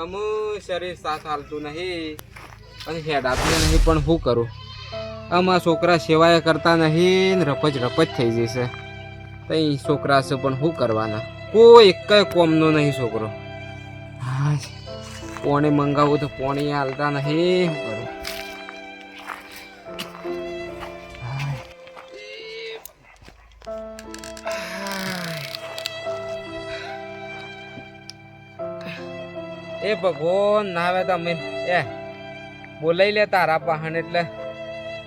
અમુ શરીર સાથ હાલતું નહીં. અને હેડાતું નહીં, પણ શું કરું? આમાં છોકરા સેવાય કરતા નહીં રપજ રપજ થઈ જશે. તઈ છોકરા છે, પણ શું કરવાના? કોઈ એક કોમનો નહીં છોકરો. હા પોણે મંગાવું તો પોણી હાલતા નહીં કરું? એ ભગવાન ના આવે તમે એ બોલાઈ લે તારા પાહણ એટલે.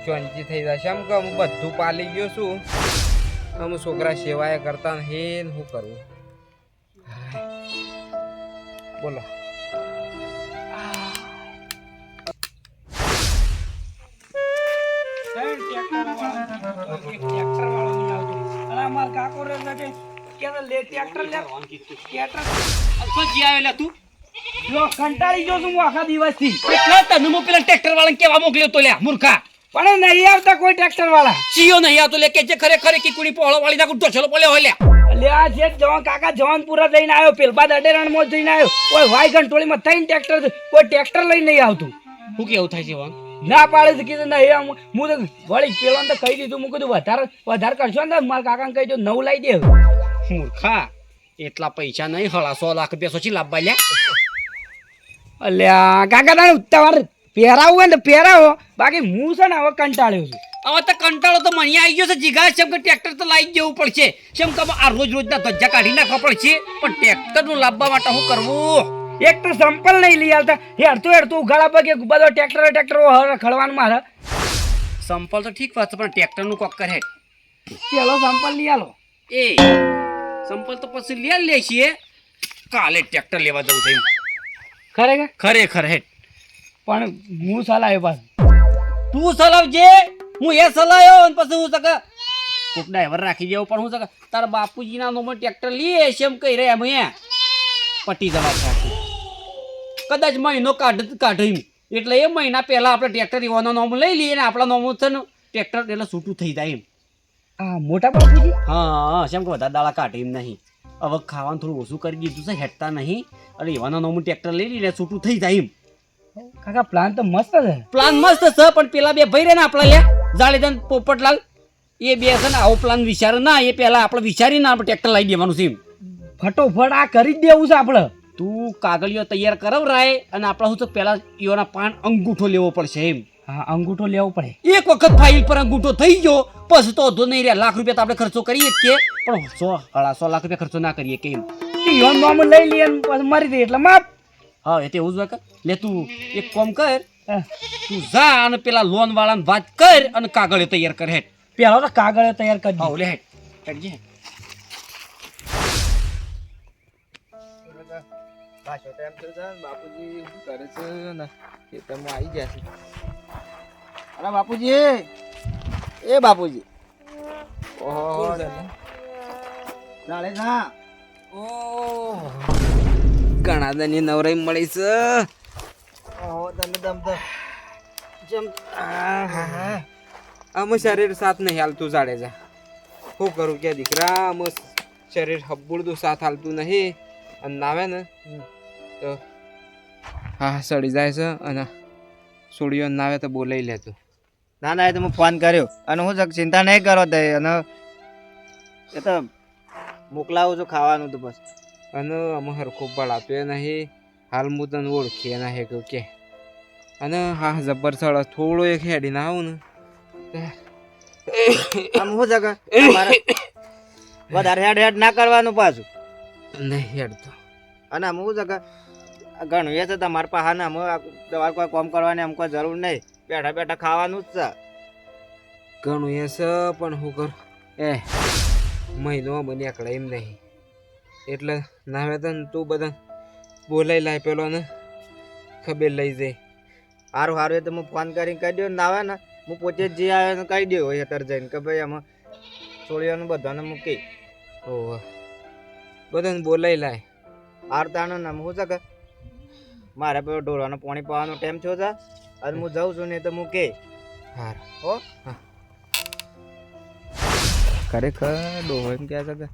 ચોંચી થઈ જશે. આમ કે હું બધું પાલી ગયો છું. આમ છોકરા સેવાએ કરતા હે શું કરવું હાય. કંટાળી ગયો છું હું આખા દિવસથી. એટલે તને હું પેલા ટ્રેક્ટર વાળાને કેવા મોકલ્યો તો લ્યા મૂર્ખા. પણ નહીં આવતા કોઈ ટ્રેક્ટર વાળા ચિયો નહીં આવતો લે કે જે ખરેખર કે કુડી પોળો વાળી નાખું ઢોસલો પડ્યો હોય લ્યા. આ છે જવાન કાકા જવાનપુરા જઈને આવ્યો પેલબા દડેરણ મોજ જઈને આવ્યો. કોઈ વાય કંટ્રોલીમાં થઈને ટ્રેક્ટર કોઈ ટ્રેક્ટર લઈને નહીં આવતું. હું કેવું થાય છે વાંગ ના પાડે છે કીધું ના એ હું તો વળી પેલો તો કહી દીધું હું કીધું વધારે વધારે કરશો ને મારા કાકાને કહી દો નવું લાવી દે. મૂર્ખા એટલા પૈસા નહીં હળા સો લાખ રૂપિયા સોચી લાભ લ્યા. અલ્યા કાકા તારે તમારે પહેરાવું હોય ને પહેરાવો. બાકી હું છે ને હવે કંટાળ્યો છું. હવે તો કંટાળો તો મને આવી ગયો છે. જીગા છે કે ટ્રેક્ટર તો લાવી જવું પડશે. શેમ કે આ રોજ રોજના ધજા કાઢી નાખવા પડશે. પણ ટ્રેક્ટરનું લાવવા માટે શું કરવું? એક તો સંપલ નહીં લઈ આવતા. હેડતું હેડતું ઉઘાડા પગે બધો ટ્રેક્ટર ટ્રેક્ટર ખડવાનું મારે. સંપલ તો ઠીક વાત છે પણ ટ્રેક્ટરનું કોક કરે. પેલો સંપલ લઈ આલો. એ સંપલ તો પછી લઈ લે છીએ કાલે ટ્રેક્ટર લેવા જવું છે. ખરેખર? ખરેખર હેડ. પણ હું સલાહ પાછું તું ચલાવજે હું એ ચલાયો અને પછી હું સકા કોક ડ્રાઈવર રાખી દેવો પણ હું સકા તારા બાપુજીના નોમાં ટ્રેક્ટર લઈએ છે એમ કહી રહ્યા અમે પટી જવા છે કદાચ મહિનો કાઢ કાઢી એટલે એ મહિના પહેલા આપણે ટ્રેક્ટર એવાનો નોમ લઈ લઈએ ને આપણા નોમ છે ને ટ્રેક્ટર એટલે છૂટું થઈ જાય એમ. આ મોટા બાપુજી? હા હા જેમ કે વધારે દાડા કાઢી એમ નહીં. હવે ખાવાનું થોડું ઓછું કરી દીધું છે હેઠતા નહીં. અને એવાનો નવું ટ્રેક્ટર લઈ લઈને છૂટું થઈ જાય એમ. કાકા પ્લાન તો મસ્ત છે. પ્લાન મસ્ત છે પણ પેલા બે ભાઈ રે ને આપણા લે જાડેજાન પોપટલાલ એ બે છે ને આવો પ્લાન વિચારે ના એ પહેલા આપણે વિચારીને આપણે ટ્રેક્ટર લઈ દેવાનું છે એમ. ફટોફટ આ કરી જ દેવું છે આપણે. તું કાગળિયો તૈયાર કરાવરાય અને આપણે શું છે પહેલા ઈઓના પાન અંગૂઠો લેવો પડશે એમ. હા અંગૂઠો લેવો પડે. એક વખત ફાઇલ પર અંગૂઠો થઈ ગયો પછી તો વધુ નહીં રહ્યા લાખ રૂપિયા તો આપણે ખર્ચો કરીએ કે. પણ સો હળા સો લાખ રૂપિયા ખર્ચો ના કરીએ કેમ યોન મામુ લઈ લઈએ પછી મરી દે એટલે માપ હા એ તો એવું જ હોય લે તું એક કોમ કર. તું જા અને પેલા લોન વાળાને વાત કર અને કાગળ તૈયાર કર હેઠ. પેલા તો કાગળ તૈયાર કરી હા લે હેઠ. હેઠ પાછો ટાઈમ થયો બાપુજી શું કરે છે? ને ખેતરમાં આવી ગયા છે. અરે બાપુજી. એ બાપુજી. ઓહો. ચાલે ના? ઓહ. ઘણા દની નવરાઈ મળી છે. ઓહો તને દમ તો જમ આમ શરીર સાથ નહીં હાલતું જાડેજા શું કરું કે દીકરા આમ શરીર હબુડતું સાથ હાલતું નહીં. અને નાવે ને તો હા સડી જાય છે અને સોડિયો નાવે તો બોલાવી લેતું ના ના એ તો હું ફોન કર્યો. અને હું ચિંતા નહીં કરો તે અને એ તો મોકલાવું છું ખાવાનું તો બસ. અને અમે હરખું બળાતું એ નહીં. હાલ હું તને ઓળખીએ નહીં કહ્યું કે. અને હા જબર સળ થોડો એક હેડીને આવું ને. આમ હું જગા મારે વધારે હેડ હેડ ના કરવાનું પાછું. નહીં હેડતો. અને આમ હું જગા ઘણું એ છે તમારા પાસે ને દવા કોઈ કામ કરવાની આમ કોઈ જરૂર નહીં. બેઠા બેઠા ખાવાનું જ છે. ઘણું એ છે પણ શું કર? એ મહિનો બને એકલા એમ નહીં. એટલે નાવે તો ને તું બધા બોલાઈ લાય પેલો ને ખબર લઈ જાય. સારું સારું એ તો હું ફોન કરીને કહી દઉં ના આવે ને હું પોતે જે આવે ને કહી દઉં હોય અત્યારે જઈને કે ભાઈ આમાં છોડીઓને બધાને મૂકી. ઓહો. બધાને બોલાઈ લાય. આરતાનો નામ હું છે કે મારે પેલો ઢોરવાનો પાણી પાવાનો ટાઈમ થયો છે. અને હું જાઉં છું ને તો મૂકે હાર. હો? ખરેખર ડોહો એમ કહે છે કે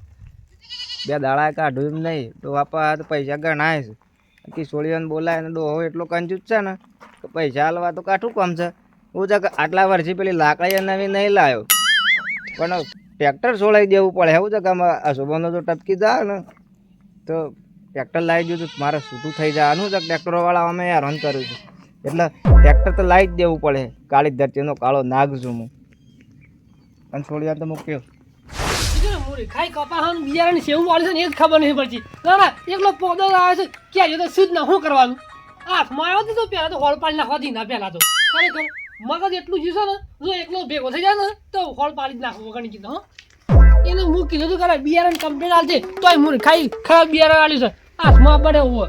બે દાડા કાઢું એમ નહીં. તો પાસે તો પૈસા ગણાય છે. કિશોરીઓને બોલાય ને ડોહો એટલો કંજૂસ છે ને કે પૈસા હાલવા તો કાઠું કામ છે. હું છે આટલા વર્ષથી પેલી લાકડી નવી નહીં લાવ્યો. પણ ટ્રેક્ટર છોડાવી દેવું પડે. એવું છે કે અશુભનો જો ટપકી જાય ને તો ટ્રેક્ટર લાવી દીધું તો મારે છૂટું થઈ જવાનું છે ટ્રેક્ટરવાળા અમે હેરાન કર્યું છું. એટલે ટ્રેક્ટર તો લાવી જ દેવું પડે. કાળી ધરતીનો કાળો નાગ છું અને છોડ્યા તો મૂક્યો બિયારણ સેવું વાળે ને ના તો આવ્યો મગજ એટલું જીવશે ને એકલો ભેગો થઈ જાય ને, તો હોળ પાડી જ કીધું, હા. એને હું કીધું તું કરે બિયારણ કમ્પ્લીટ આલજે, તોય મૂળ ખાઈ ખરાબ બિયારણ આલ્યું છે. હાથમાં પડે હોવો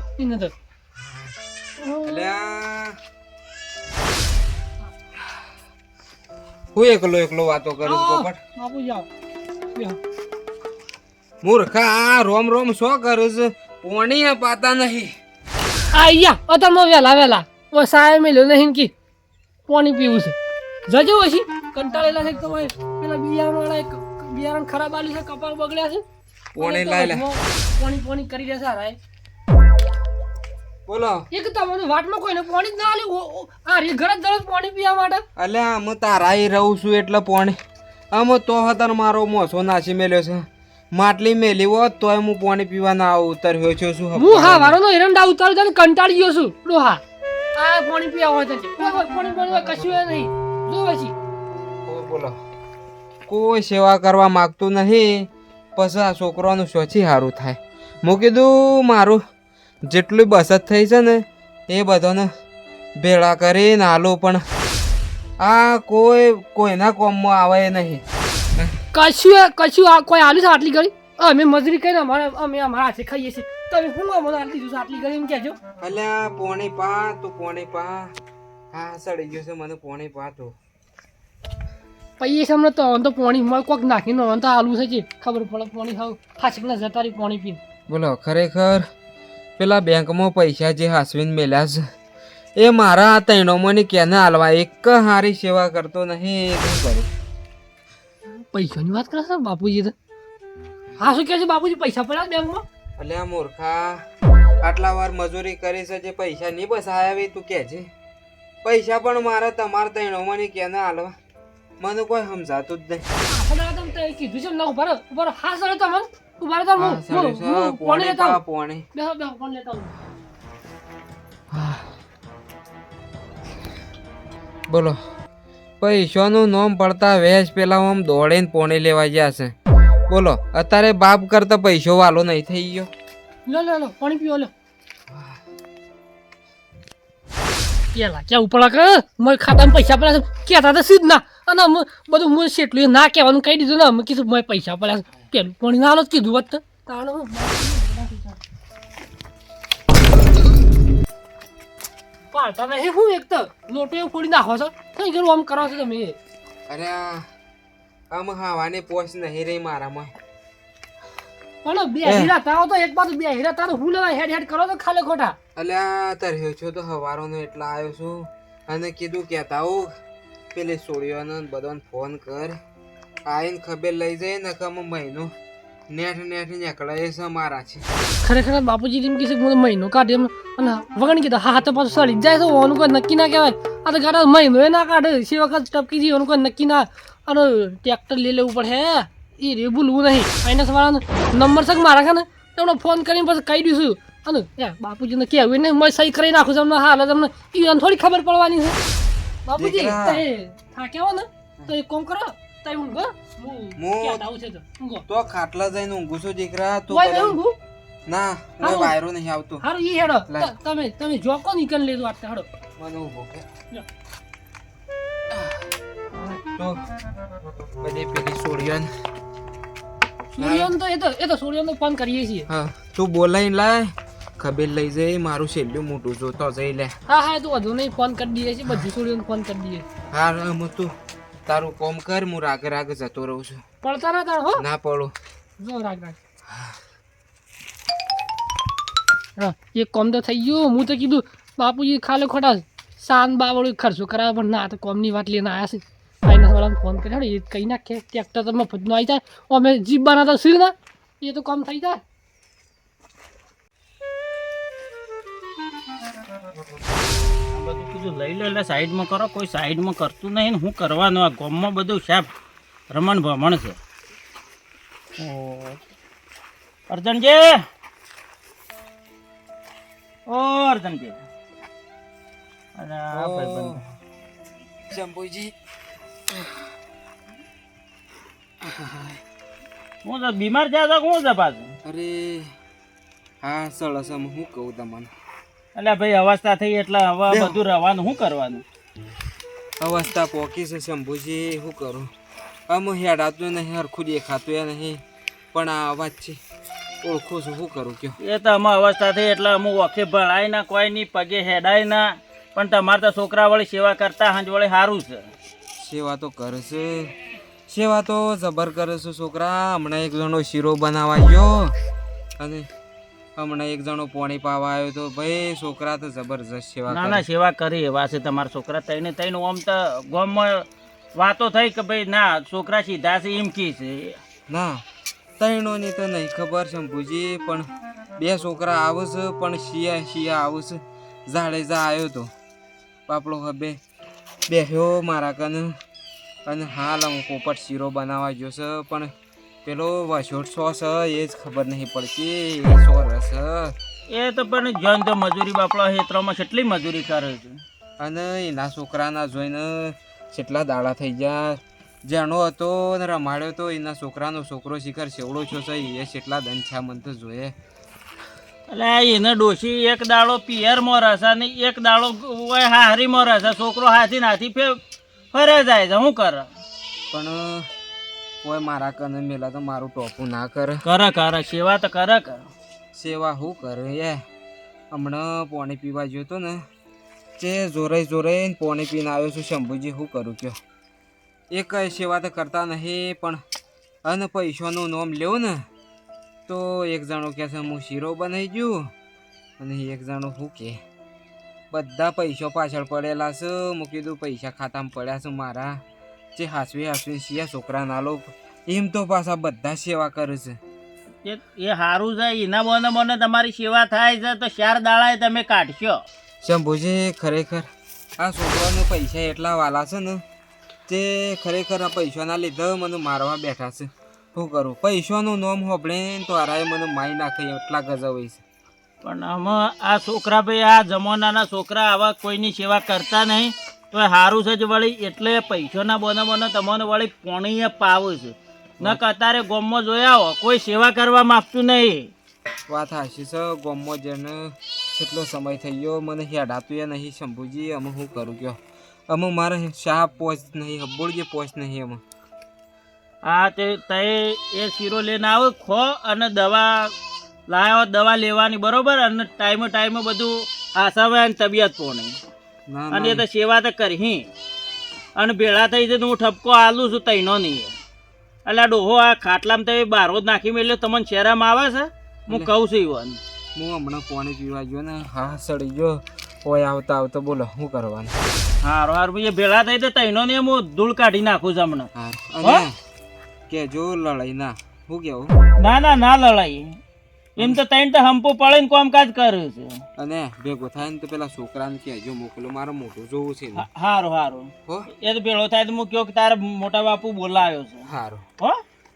હું એકલો એકલો વાતો કરું પોપટ બાપુ જાઓ. મૂર્ખા આ રોમ રોમ શું કરું છું? પોણી પાતા નહીં. આયા અત્યારમાં વેલા વેલા ઓ સાહેબ મેલ્યો નહીં કી પાણી પીવું છે. જજો પછી. કંટાળેલા છે તો ભાઈ પેલા બિયારણ બિયારણ ખરાબ આલી છે કપાળ બગડ્યા છે. પોણી લાઈ લે. પોણી પાણી કરી રહ્યા સારા બોલો. એક તમને વાટમાં કોઈને પાણી જ ના આલ્યું આ રે ઘરે દરરોજ પાણી પીવા માટે. અલ્યા આમ તારા એ રહું છું એટલે પોણી. આમ તો હતા મારો મોસો નાસી મેલ્યો છે. માટલી મેલી હોત તોય હું પાણી પીવા ના ઉતર્યો છું શું હું હા વારો નો એરંડા ઉતારું તને કંટાળી ગયો છું. ડોહા આ પાણી પીવા હોય તો પાણી પાણી કશું નહીં. જો પછી. બોલો. કોઈ સેવા કરવા માગતું નહીં. પછી આ છોકરાનું સોચી સારું થાય. મૂકી દઉં મારું. જેટલી બચત થઈ છે ને એ બધાને ભેળા કરીને આલું પણ. આ કોઈ કોઈના કોમમાં આવે નહીં. કશું કશું આ કોઈ આલ્યું છે આટલી ઘડી? અમે મજૂરી કરીને અમારે અમે અમારા હાથે ખાઈએ છીએ. તમે શું અમને આટલી જોશો આટલી ઘડી એમ કહેજો અલ્યા પોણી પા તું પોણી પા. હા સડી ગયો છે મને પોણી પા તું. પૈસા હમણાં તો તો પાણી માં કોક નાખીને તો આલુ છે ખબર પડે પાણી ખાવ. ખાસકને જતા રહી પાણી પીને. બોલો ખરેખર પેલા બેંકમાં પૈસા જે હાસવીને મેલ્યા છે. એ મારા આ તૈણોમાંની કેને હાલવા? એક હારી સેવા કરતો નહીં શું કરું? પૈસાની વાત કરે છે બાપુજી તો? હા શું કહે છે બાપુજી? પૈસા પડ્યા બેંકમાં? અલ્યા મૂર્ખા આટલા વાર મજૂરી કરી છે જે પૈસા નહીં બસ આવ્યા તું કહે છે? પૈસા પણ મારા તમારા તૈણોમાંની કેને હાલવા? મને કોઈ સમજાતું જ નહીં. કીધું છે ઊભા ઊભા હા સર તમે ઊભા રહો. તમે હા, હું- પાણી લેતા આવું. પોણી. બેહો બેહો પાણી લેતા આવું. બોલો. પૈસાનું નોમ પડતા વેચ પેલા આમ દોડીને પોણી લેવા ગયા છે. બોલો અત્યારે બાપ કરતા પૈસો વાલો નહીં થઈ ગયો? લો લો લો પાણી પીઓ લો. કેલા ક્યાં ઉપડા કે મેં ખાતામાં પૈસા પડ્યા છે. કહેતા તો સીધ ના અને બધું હું શેટલું ના કહેવાનું કહી દીધું ને અમે કીધું મેં પૈસા પડ્યા છે. પેલું પણ ના જ કીધું હોત તો. તાણે પાડતા નહીં હું એક તો. લોટો એવું ફોડી નાખો છો. કઈ કરું આમ કરો છો તમે. અરે આમ હાવાને પોસ નહીં રહી મારામાં. પણ બે હીરા તારો તો એક બાજુ બે હીરા તારો હું લેવા હેડ હેડ કરો તો ખાલે ખોટા? અલ્યા તર્યો છો તો હવારોનો એટલા આવ્યો છું. અને કીધું કહેતા હું પેલી સોળીઓને ને બધાને ફોન કર. આઈને ખબર લઈ જાય ને કમ મહિનો નેઠ નેઠ નીકળે એ સમારા છે. ખરેખર બાપુજી એમ કીધું કે મને મહિનો કાઢે એમ. અને વગણ કીધું હા હા તો પાછું સડી જાય તો ઓનું કોઈ નક્કી ના કહેવાય. આ તો ગાડા મહિનો એ ના કાઢે છે વખત ટપકી જી ઓનું કોઈ નક્કી ના. અને ટ્રેક્ટર લઈ લેવું પડે એ રે ભૂલવું નહીં. ફાઇનાન્સ વાળાનો નંબર છે મારા ખાને એમનો ફોન કરીને પછી કહી દઈશું. અને બાપુજીને કહેવું ને મેં સહી કરી નાખું છું અમને હાલ તમને એ થોડી ખબર પડવાની છે. બાપુજી થાક્યા હો ને? તો એક કોમ કરો તઈ ઊંઘો હું? આવું છે તો? ઊંઘો તો ખાટલા જઈને ઊંઘું છું દીકરા તો ઊંઘું? ના હા. વાયરો નહીં આવતો. હારું ઈ હેડો. તમે તમે જોકો નીકળ લેજો આટલે હેડો. મને ઊભો કે. તો બધી પેલી સોળીઓને સૂર્યન તો એ તો એ તો સૂર્યનો ફોન કરીએ છીએ. હા તું બોલાઈ લાય. ખબર લઈ જાય મારું છેલ્લું મોટું જો તો જઈ લે. હા હા તું વધુ નહીં ફોન કરી દઈએ છીએ બધું સૂર્યને ફોન કરી દઈએ. હા હું તું તારું કોમ કર હું રાગ રાગ જતો રહું છું. પડતા ના તાર હો? ના પડો. જો રાગ રાગ. હા એ કોમ તો થઈ ગયું. હું તો કીધું બાપુજી ખાલે ખોટા શાન બાવળું ખર્ચો કરાવે પણ ના તો કોમની વાત લઈને આવ્યા છે. ફાઇનાન્સ વાળાને ફોન કર્યો એ કહી નાખે ટ્રેક્ટર તો ફજનો આવી જાય અમે જીપ બનાવતા છીએ ના. એ તો કોમ થઈ જાય કીધું લઈ લો એટલે સાઈડમાં કરો. કોઈ સાઈડમાં કરતું નહીં ને હું કરવાનું? આ ગોમમાં બધું સાફ રમણ ભમણ છે. અર્જનજી! ઓ અર્જનજી. શંભુજી હું બીમાર થયા હતા હું છે પાછું? અરે હા સળસમ હું કહું તમને. એટલે ભાઈ અવસ્થા થઈ એટલે હવે બધું રવાનું શું કરવાનું? અવસ્થા પોકી છે શંભુજી શું કરું? આમ હેડાતું નહીં હરખું દેખાતું એ નહીં. પણ આ અવાજ છે ઓળખું છું શું કરું કયો? એ તો અમે અવસ્થા થઈ એટલે અમુક વખે ભળાય ના કોઈ નહીં પગે હેડાય ના. પણ તમારે તો છોકરા વળી સેવા કરતા હાંજ વળી સારું છે. સેવા તો કરે છે. સેવા તો જબર કરે છે છોકરા. હમણાં એક જણો શીરો બનાવાયો. અને હમણાં એક જણો પોણી પાવા આવ્યો તો ભાઈ છોકરા તો જબરજસ્ત સેવા ના ના સેવા કરી એવા છે તમારા છોકરા. તઈને તઈને આમ તો ગામમાં વાતો થઈ કે ભાઈ ના છોકરા સીધા છે એમ કી છે. ના તૈણોની તો નહીં ખબર શંભુજી પણ બે છોકરા આવશે પણ શિયા શિયા આવે છે જાડેજા આવ્યો તો. બાપડો હવે બેહ્યો મારા કને અને હાલ હું પોપટ શીરો બનાવવા ગયો છે પણ પેલો વસોટ સોસ એ જ ખબર નહીં પડતી. એ સો રસ એ તો પણ જોઈને તો મજૂરી બાપડા હેત્રોમાં કેટલી મજૂરી કરે છે. અને એના છોકરાના જોઈને કેટલા દાડા થઈ ગયા. જેનો હતો ને રમાડ્યો તો એના છોકરાનો છોકરો શિખર સેવડો છો છે એ કેટલા દન છે મન તો જોઈએ એટલે એને ડોશી એક દાડો પિયરમાં રહેશે ને એક દાડો હારીમાં રહેશે છોકરો હાથી નાથી ફેર ફરે જાય છે શું કરે? પણ કોઈ મારા કને મેલા તો મારું ટોપું ના કરે. કરે કરે સેવા તો કરે કરે. સેવા હું કરે એ હમણાં પાણી પીવા ગયો તો ને જે જોરે જોરે પાણી પીને આવ્યો છું શંભુજી શું કરું કયો? એ કઈ સેવા તો કરતા નહીં પણ અને પૈસાનું નામ લેવું ને તો એક જણો કહે છે હું શીરો બનાવી ગયું. અને એક જણો શું કે બધા પૈસા પાછળ પડેલા છે મૂકી દઉં પૈસા ખાતામાં પડ્યા છે મારા. જે હાસવી હાસવી શિયા છોકરાના લોક એમ તો પાછા બધા સેવા કરે છે. એ એ સારું છે એના મને મને તમારી સેવા થાય છે તો ચાર દાડા તમે કાઢશો. શંભુજી ખરેખર આ છોકરાને પૈસા એટલા વાલા છે ને તે ખરેખર આ પૈસાના લીધે મને મારવા બેઠા છે. શું કરું? પૈસાનું નામ હોબળે તો હારાએ મને મારી નાખે એટલા ગજવાય છે. પણ આમાં આ છોકરા ભાઈ આ જમાનાના છોકરા આવા કોઈની સેવા કરતા નહીં. તો સારું છે જ વળી એટલે પૈસાના બોને બોને તમને વળી પોણીએ પાવું છે. ન કતારે ગોમમાં જોયા હો કોઈ સેવા કરવા માંગતું નહીં. વાત હાશી છે ગોમમાં જેને કેટલો સમય થઈ ગયો મને હેડાતું એ નહીં શંભુજી અમે શું કરું ગયો અમે મારે શા પોચ નહીં હબ્બોળજી પહોંચ નહીં અમે. હા તે તે એ શીરો લઈને આવો ખો અને દવા લાવ્યો દવા લેવાની બરોબર અને ટાઈમે ટાઈમે બધું આસાવે અને તબિયત પોણી. અને તો સેવા તો કરી અને ભેળા થઈ જાય તો હું ઠપકો આલું છું તૈનો નહીં. એટલે ડોહો આ ખાટલામાં તો બારો જ નાખી મેલ્યો તમને શેરામાં આવે છે? હું કહું છું ઈવન. હું હમણાં પાણી પીવા ગયો ને હા સડી ગયો. ઓય આવતા આવતા બોલો શું કરવાનું? હારો હાર ભાઈ ભેળા થઈ તો તૈનો ને હું ધૂળ કાઢી નાખું છું હમણાં. કે જો લડાઈ ના શું કેવું? ના ના ના લડાઈ. એમ તો તૈન તો હંપો પડે ને કામકાજ કરે છે. અને ભેગો થાય ને તો પેલા છોકરાને કહેજો મોકલો મારે મોટો જોવું છે હારું હારું. હો? એ તો ભેળો થાય તો હું કયો કે તારે મોટા બાપુ બોલાવ્યો છે. હારું. હો?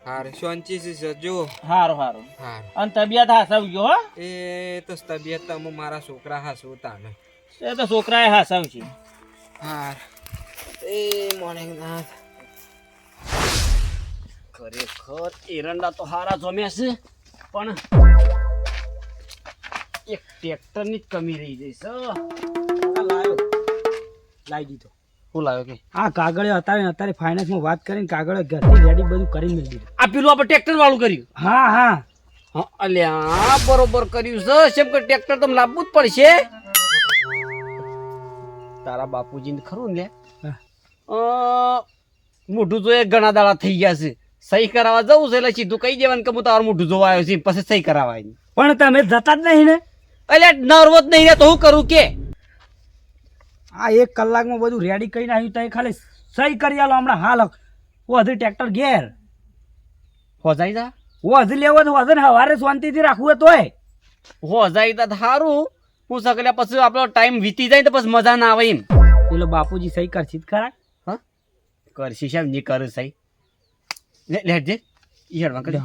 હારું શાંતિ છે જો હારું હારું. હારું. અને તબિયત હાસવજો હો. એ તો તબિયત તો મારા છોકરા હાસવતા ને એ તો છોકરાએ હાસવશે. હાર. એ મોર્નિંગ નાથ. ખરેખર એરંડા તો હારા જમ્યા છે પણ એક ટ્રેક્ટરની જ કમી રહી ગઈ છે આ લાવી દીધો. શું લાવ્યો કે? આ કાગળે અત્યારે અત્યારે ફાઇનાન્સમાં વાત કરીને કાગળે ઘરથી રેડી બધું કરીને મેળવી દીધું. આ પેલું આપણે ટ્રેક્ટર વાળું કર્યું? હા હા. હા અલ્યા બરોબર કર્યું છે. કેમ કે ટ્રેક્ટર તો લાવવું જ પડશે. તારા બાપુજીને ખરું ને. મોઢું તો એક ઘણા દાડા થઈ ગયા છે. સહી કરાવવા જવું છે એટલે સીધું કહી દેવાનું કે હું તારું મોઢું જોવા આવ્યો છે પછી સહી કરાવાય પણ તમે જતા જ નહીં ને. એટલે નર્વસ નહીં રહે તો હું કરું કે? આ એક કલાકમાં બધું રેડી કરીને આવ્યું ત્યાં ખાલી સહી કરી આલો હમણાં હાલ વધુ ટ્રેક્ટર ઘેર. હોજાઈ જા વધુ લેવો તો વધુ સવારે હવારે શાંતિથી રાખવું હોય તોય. હોજાઈ તા સારું હું સકલ્યા પછી આપણો ટાઈમ વીતી જાય તો પછી મજા ના આવે એમ. પેલો બાપુજી સહી કરશી જ ખરા. કરશી સાહેબ નહીં કરું સહી. લે લેટ જે ઈયર કરી.